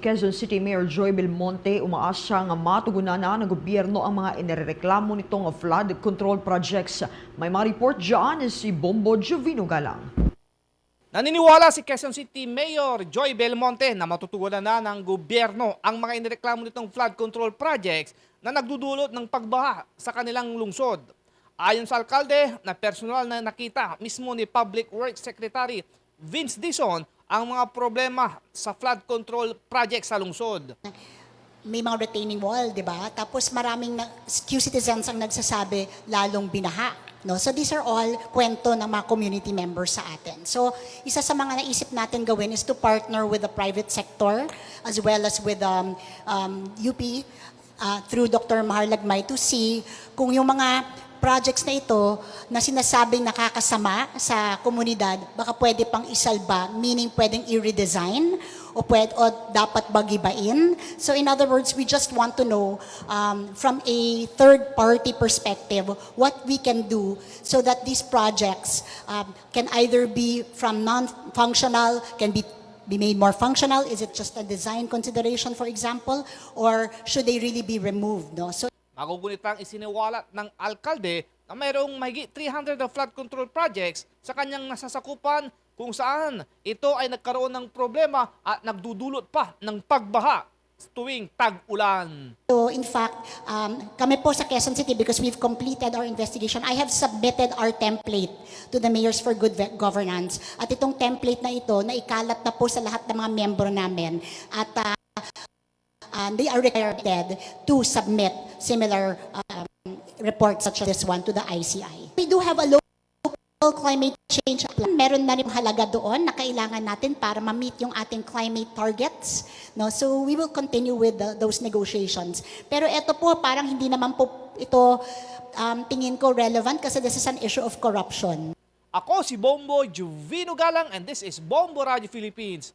Quezon City Mayor Joy Belmonte umaasya nga matugunan na ng gobyerno ang mga inireklamo nitong flood control projects. May ma-report dyan si Bombo Jovino Galang. Naniniwala si Quezon City Mayor Joy Belmonte na matutugunan na ng gobyerno ang mga inireklamo nitong flood control projects na nagdudulot ng pagbaha sa kanilang lungsod. Ayon sa alkalde na personal na nakita mismo ni Public Works Secretary Vince Dison ang mga problema sa flood control project sa lungsod. may mga retaining wall, di ba? Tapos maraming na, Q citizens ang nagsasabi lalong binaha. No? So these are all kwento ng mga community members sa atin. So isa sa mga naisip natin gawin is to partner with the private sector as well as with um, um, UP uh, through Dr. Mahar Lagmay to see kung yung mga projects na ito na sinasabing nakakasama sa komunidad, baka pwede pang isalba, meaning pwedeng i-redesign o, pwede, o dapat bagibain. So in other words, we just want to know um, from a third-party perspective what we can do so that these projects um, can either be from non-functional, can be be made more functional? Is it just a design consideration, for example? Or should they really be removed? No? So Magugunit pang isiniwalat ng alkalde na mayroong mahigit 300 na flood control projects sa kanyang nasasakupan kung saan ito ay nagkaroon ng problema at nagdudulot pa ng pagbaha tuwing tag-ulan. So in fact, um, kami po sa Quezon City, because we've completed our investigation, I have submitted our template to the Mayors for Good Ve- Governance. At itong template na ito, na ikalat na po sa lahat ng mga membro namin. At uh, um, they are required to submit similar um, reports such as this one to the ICI. We do have a local climate change plan. Meron na rin halaga doon na kailangan natin para ma-meet yung ating climate targets. No? So we will continue with the- those negotiations. Pero ito po, parang hindi naman po ito um, tingin ko relevant kasi this is an issue of corruption. Ako si Bombo Juvino Galang and this is Bombo Radio Philippines,